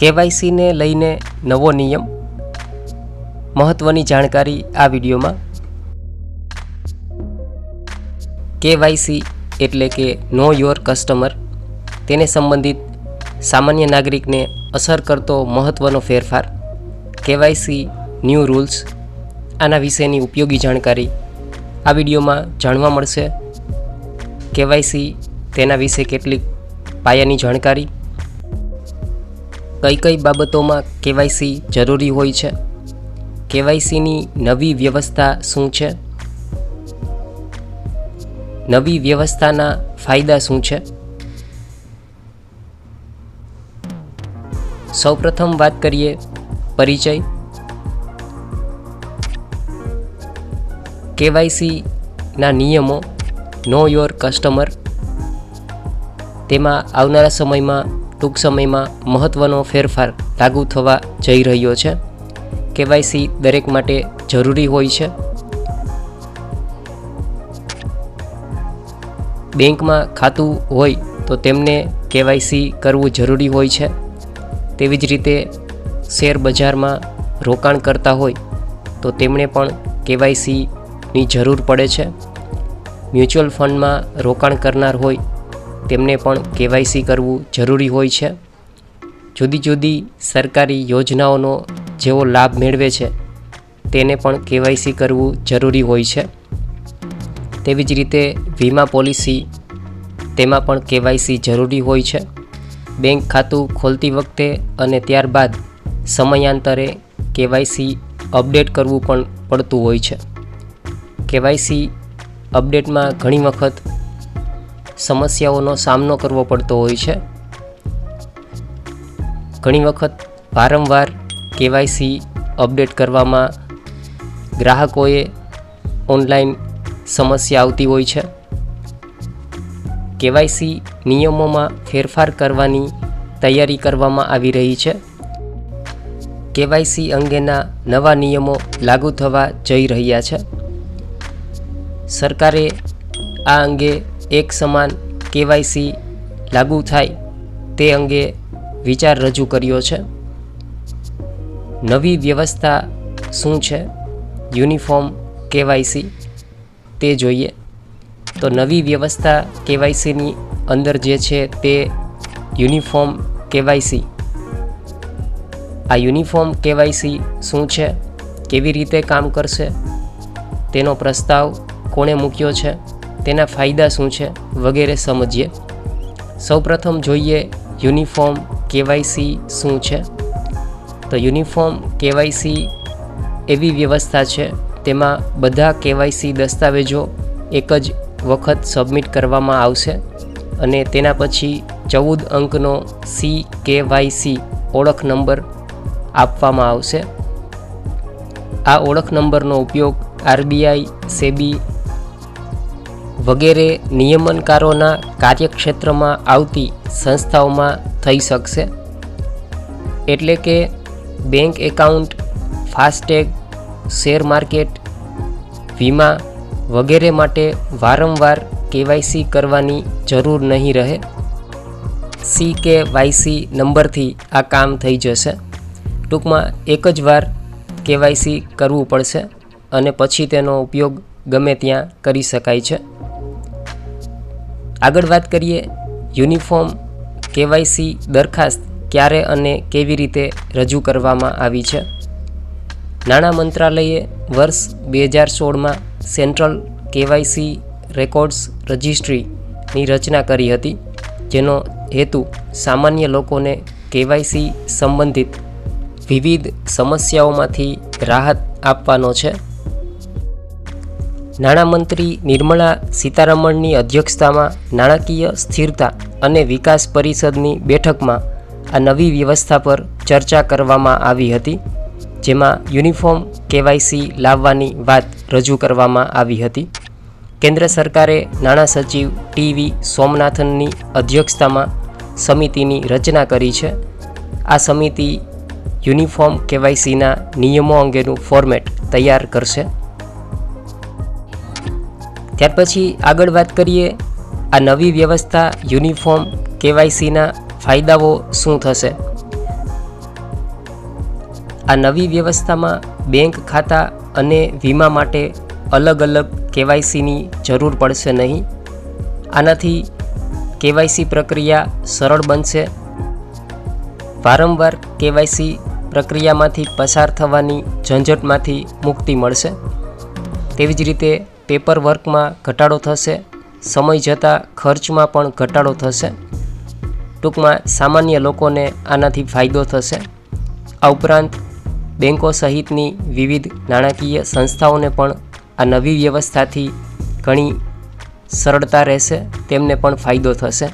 કેવાયસીને લઈને નવો નિયમ. મહત્ત્વની જાણકારી આ વિડીયોમાં. કેવાયસી એટલે કે નો યોર કસ્ટમર. તેને સંબંધિત સામાન્ય નાગરિકને અસર કરતો મહત્ત્વનો ફેરફાર. કેવાયસી, ન્યૂ રૂલ્સ, આના વિશેની ઉપયોગી જાણકારી આ વિડીયોમાં જાણવા મળશે. કેવાયસી તેના વિશે કેટલીક પાયાની જાણકારી. કઈ કઈ બાબતોમાં કેવાયસી જરૂરી હોય છે? કેવાયસીની નવી વ્યવસ્થા શું છે? નવી વ્યવસ્થાના ફાયદા શું છે? સૌપ્રથમ વાત કરીએ પરિચય. કેવાયસીના નિયમો નો યોર કસ્ટમર તેમાં આવનારા સમયમાં ટૂંક સમયમાં મહત્ત્વનો ફેરફાર લાગુ થવા જઈ રહ્યો છે. કેવાયસી દરેક માટે જરૂરી હોય છે. બેંકમાં ખાતું હોય તો તેમને કેવાયસી કરવું જરૂરી હોય છે. તેવી જ રીતે શેર બજારમાં રોકાણ કરતા હોય તો તેમણે પણ કેવાયસીની જરૂર પડે છે. મ્યુચ્યુઅલ ફંડમાં રોકાણ કરનાર હોય તેમને પણ કેવાયસી કરવું જરૂરી હોય છે. જુદી જુદી સરકારી યોજનાઓનો જેઓ લાભ મેળવે છે, તેને પણ કેવાયસી કરવું જરૂરી હોય છે. તેવી જ રીતે વીમા પોલિસી તેમાં પણ કેવાયસી જરૂરી હોય છે. બેંક ખાતું ખોલતી વખતે અને ત્યારબાદ સમયાંતરે કેવાયસી અપડેટ કરવું પણ પડતું હોય છે. કેવાયસી અપડેટમાં ઘણી વખત સમસ્યાઓનો સામનો કરવો પડતો હોય છે. ઘણી વખત વારંવાર કેવાયસી અપડેટ કરવામાં ગ્રાહકોએ ઓનલાઈન સમસ્યા આવતી હોય છે. કેવાયસી નિયમોમાં ફેરફાર કરવાની તૈયારી કરવામાં આવી રહી છે. કેવાયસી અંગેના નવા નિયમો લાગુ થવા જઈ રહ્યા છે. સરકારે આ અંગે એક સમાન કેવાયસી લાગુ થાય તે અંગે વિચાર રજૂ કર્યો છે. નવી વ્યવસ્થા શું છે? યુનિફોર્મ કેવાયસી તે જોઈએ. તો નવી વ્યવસ્થા કેવાયસીની અંદર જે છે તે યુનિફોર્મ કેવાયસી. આ યુનિફોર્મ કેવાયસી શું છે? કેવી રીતે કામ કરશે? તેનો પ્રસ્તાવ કોણે મૂક્યો છે? તેના ફાયદા શું છે વગેરે સમજીએ. સૌપ્રથમ જોઈએ યુનિફોર્મ કેવાયસી શું છે. તો યુનિફોર્મ કેવાયસી એવી વ્યવસ્થા છે, તેમાં બધા કેવાયસી દસ્તાવેજો એક જ વખત સબમિટ કરવામાં આવશે અને તેના પછી ચૌદ અંકનો સી કેવાયસી ઓળખ નંબર આપવામાં આવશે. આ ઓળખ નંબરનો ઉપયોગ આરબીઆઈ, સેબી વગેરે નિયમનકારોના કાર્યક્ષેત્રમાં આવતી સંસ્થાઓમાં થઈ શકશે. એટલે કે bank account, FASTag, share market, વીમા વગેરે માટે વારંવાર કેવાયસી કરવાની જરૂર નહીં રહે. સી કે વાયસી નંબરથી આ કામ થઈ જશે. ટૂંકમાં એક જ વાર કેવાયસી કરવું પડશે અને પછી તેનો ઉપયોગ ગમે ત્યાં કરી શકાય છે. આગળ વાત કરીએ, યુનિફોર્મ, કેવાયસી દરખાસ્ત ક્યારે અને કેવી રીતે રજૂ કરવામાં આવી છે? નાણાં મંત્રાલયે વર્ષ બે હજાર સોળમાં સેન્ટ્રલ કેવાયસી રેકોર્ડ્સ રજિસ્ટ્રીની રચના કરી હતી, જેનો હેતુ સામાન્ય લોકોને કેવાયસી સંબંધિત વિવિધ સમસ્યાઓમાંથી રાહત આપવાનો છે. નાણામંત્રી નિર્મળા સીતારમણની અધ્યક્ષતામાં નાણાકીય સ્થિરતા અને વિકાસ પરિષદની બેઠકમાં આ નવી વ્યવસ્થા પર ચર્ચા કરવામાં આવી હતી, જેમાં યુનિફોર્મ કેવાયસી લાવવાની વાત રજૂ કરવામાં આવી હતી. કેન્દ્ર સરકારે નાણાં સચિવ ટીવી સોમનાથનની અધ્યક્ષતામાં સમિતિની રચના કરી છે. આ સમિતિ યુનિફોર્મ કેવાયસીના નિયમો અંગેનું ફોર્મેટ તૈયાર કરશે. ત્યાર પછી આગળ વાત કરીએ, આ નવી વ્યવસ્થા, યુનિફોર્મ, કેવાયસીના ફાયદાઓ શું થશે? આ નવી વ્યવસ્થામાં બેંક ખાતા અને વીમા માટે અલગ અલગ કેવાયસીની જરૂર પડશે નહીં. આનાથી કેવાયસી પ્રક્રિયા સરળ બનશે. વારંવાર કેવાયસી પ્રક્રિયામાંથી પસાર થવાની ઝંઝટમાંથી મુક્તિ મળશે. તેવી જ રીતે પેપર વર્કમાં ઘટાડો થશે, સમય જતાં ખર્ચમાં પણ ઘટાડો થશે. ટૂંકમાં સામાન્ય લોકોને આનાથી ફાયદો થશે. આ ઉપરાંત બેન્કો સહિતની વિવિધ નાણાકીય સંસ્થાઓને પણ આ નવી વ્યવસ્થાથી ઘણી સરળતા રહેશે, તેમને પણ ફાયદો થશે.